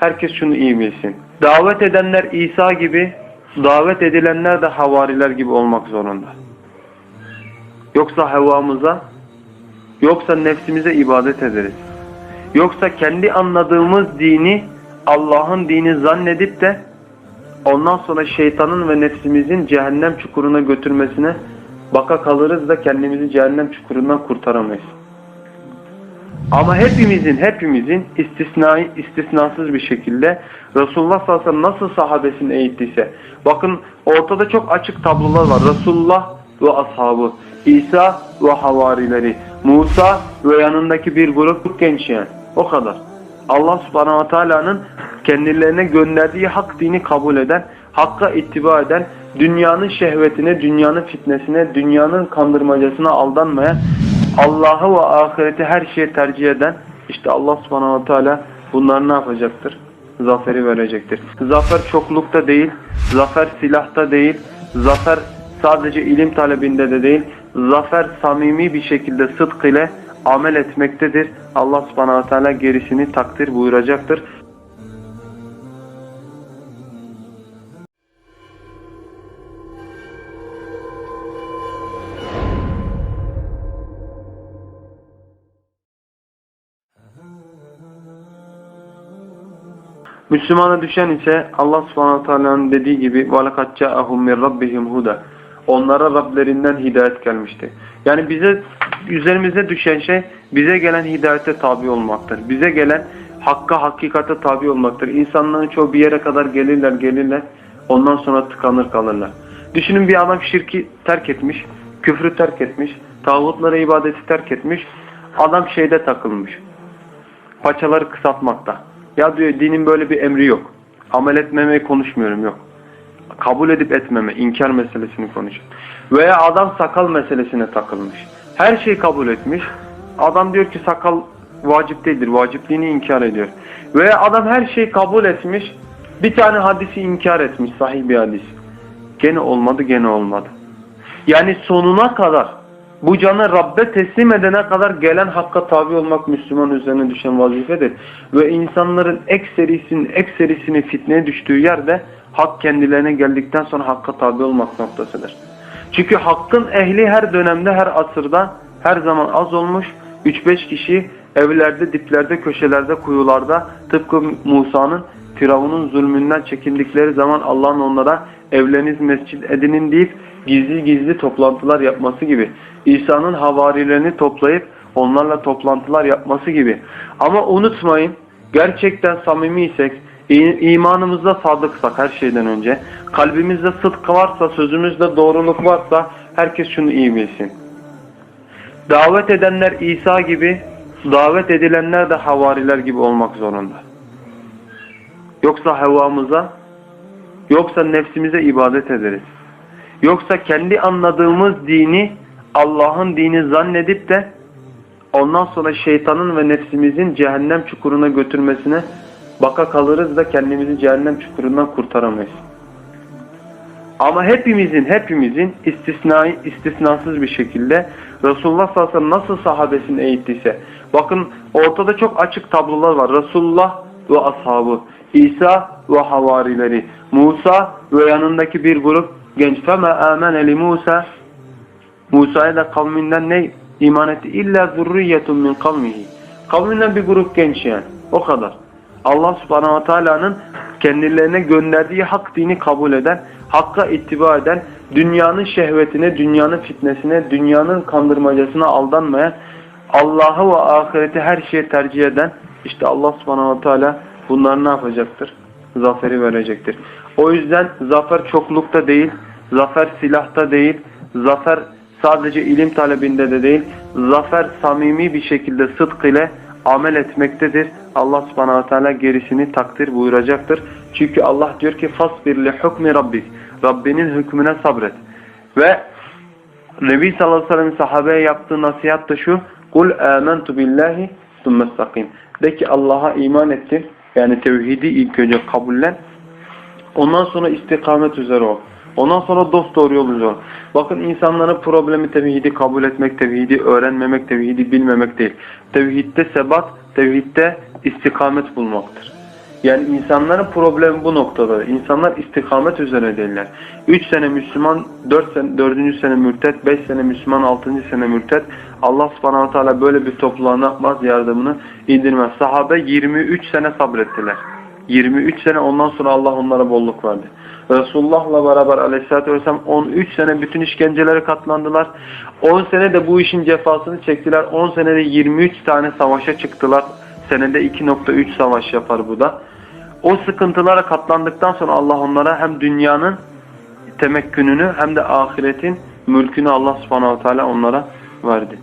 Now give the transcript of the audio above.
herkes şunu iyi bilsin. Davet edenler İsa gibi, davet edilenler de havariler gibi olmak zorunda. Yoksa hevamıza, yoksa nefsimize ibadet ederiz. Yoksa kendi anladığımız dini Allah'ın dini zannedip de ondan sonra şeytanın ve nefsimizin cehennem çukuruna götürmesine baka kalırız da kendimizi cehennem çukurundan kurtaramayız. Ama hepimizin hepimizin istisnai istisnasız bir şekilde Resulullah sallallahu aleyhi ve sellem nasıl sahabesini eğittiyse bakın ortada çok açık tablolar var. Resulullah ve ashabı, İsa ve havarileri, Musa ve yanındaki bir grup genç yani. O kadar. Allah subhanahu ve teala'nın kendilerine gönderdiği hak dini kabul eden, hakka ittiba eden, dünyanın şehvetine, dünyanın fitnesine, dünyanın kandırmacasına aldanmayan, Allah'ı ve ahireti her şeye tercih eden, işte Allah subhanahu teala bunları ne yapacaktır? Zaferi verecektir. Zafer çoklukta değil, zafer silahta değil, zafer sadece ilim talebinde de değil, zafer samimi bir şekilde sıdk ile amel etmektedir. Allah subhanahu teala gerisini takdir buyuracaktır. Müslümana düşen ise Allah subhanahu teala'nın dediği gibi وَلَقَدْ جَاءَهُمْ مِنْ رَبِّهِمْ هُدَى Onlara Rablerinden hidayet gelmişti. Yani bize üzerimize düşen şey bize gelen hidayete tabi olmaktır. Bize gelen hakka hakikate tabi olmaktır. İnsanların çoğu bir yere kadar gelirler gelirler ondan sonra tıkanır kalırlar. Düşünün bir adam şirki terk etmiş, küfrü terk etmiş, tağutlara ibadeti terk etmiş. Adam şeyde takılmış. Paçaları kısaltmakta. Ya diyor dinin böyle bir emri yok. Amel etmemeyi konuşmuyorum yok. Kabul edip etmeme, inkar meselesini konuşuyor. Veya adam sakal meselesine takılmış. Her şeyi kabul etmiş. Adam diyor ki sakal vacip değildir. Vacipliğini inkar ediyor. Veya adam her şeyi kabul etmiş. Bir tane hadisi inkar etmiş. Sahih bir hadis. Gene olmadı, gene olmadı. Yani sonuna kadar bu canı Rabbe teslim edene kadar gelen hakka tabi olmak Müslüman üzerine düşen vazifedir. Ve insanların ekserisinin ekserisinin fitneye düştüğü yerde hak kendilerine geldikten sonra hakka tabi olmak noktasıdır. Çünkü hakkın ehli her dönemde, her asırda her zaman az olmuş. 3-5 kişi evlerde, diplerde, köşelerde, kuyularda tıpkı Musa'nın Firavun'un zulmünden çekindikleri zaman Allah'ın onlara evleriniz mescid edinin deyip gizli gizli toplantılar yapması gibi. İsa'nın havarilerini toplayıp onlarla toplantılar yapması gibi. Ama unutmayın gerçekten samimiysek, i- imanımızda sadıksak her şeyden önce, kalbimizde sıdk varsa, sözümüzde doğruluk varsa herkes şunu iyi bilsin. Davet edenler İsa gibi, davet edilenler de havariler gibi olmak zorunda. Yoksa hevamıza, yoksa nefsimize ibadet ederiz. Yoksa kendi anladığımız dini Allah'ın dini zannedip de ondan sonra şeytanın ve nefsimizin cehennem çukuruna götürmesine baka kalırız da kendimizi cehennem çukurundan kurtaramayız. Ama hepimizin hepimizin istisnai istisnasız bir şekilde Resulullah sallallahu aleyhi ve sellem nasıl sahabesini eğittiyse bakın ortada çok açık tablolar var. Resulullah ve ashabı, İsa ve havarileri, Musa ve yanındaki bir grup genç. Fema amene li Musa Musa'ya da kavminden ne iman etti? İlla zurriyetun min kavmihi. Kavminden bir grup genç yani. O kadar. Allah subhanahu ve teala'nın kendilerine gönderdiği hak dini kabul eden, hakka ittiba eden, dünyanın şehvetine, dünyanın fitnesine, dünyanın kandırmacasına aldanmayan, Allah'ı ve ahireti her şeye tercih eden, işte Allah subhanahu ve teala bunları ne yapacaktır? Zaferi verecektir. O yüzden zafer çoklukta değil, zafer silahta değil, zafer sadece ilim talebinde de değil, zafer samimi bir şekilde sıdk ile amel etmektedir. Allah subhanahu teala gerisini takdir buyuracaktır. Çünkü Allah diyor ki fasbir li hukmi. Rabbinin hükmüne sabret. Ve Nebi sallallahu aleyhi ve sellem sahabeye yaptığı nasihat da şu. Kul amentu billahi sümmestakim. De ki Allah'a iman ettim. Yani tevhidi ilk önce kabullen. Ondan sonra istikamet üzere ol. Ondan sonra dost doğru yol üzere. Bakın insanların problemi tevhidi kabul etmek, tevhidi öğrenmemek, tevhidi bilmemek değil. Tevhidde sebat, tevhidde istikamet bulmaktır. Yani insanların problemi bu noktada. İnsanlar istikamet üzere değiller. 3 sene Müslüman, 4 sene, 4. sene mürtet, 5 sene Müslüman, 6. sene mürtet. Allah subhanahu teala böyle bir topluluğa yapmaz? Yardımını indirmez. Sahabe 23 sene sabrettiler. 23 sene ondan sonra Allah onlara bolluk verdi. Resulullah'la beraber aleyhissalatü vesselam 13 sene bütün işkencelere katlandılar. 10 sene de bu işin cefasını çektiler. 10 senede 23 tane savaşa çıktılar. Senede 2.3 savaş yapar bu da. O sıkıntılara katlandıktan sonra Allah onlara hem dünyanın temekkününü hem de ahiretin mülkünü Allah subhanahu teala onlara verdi.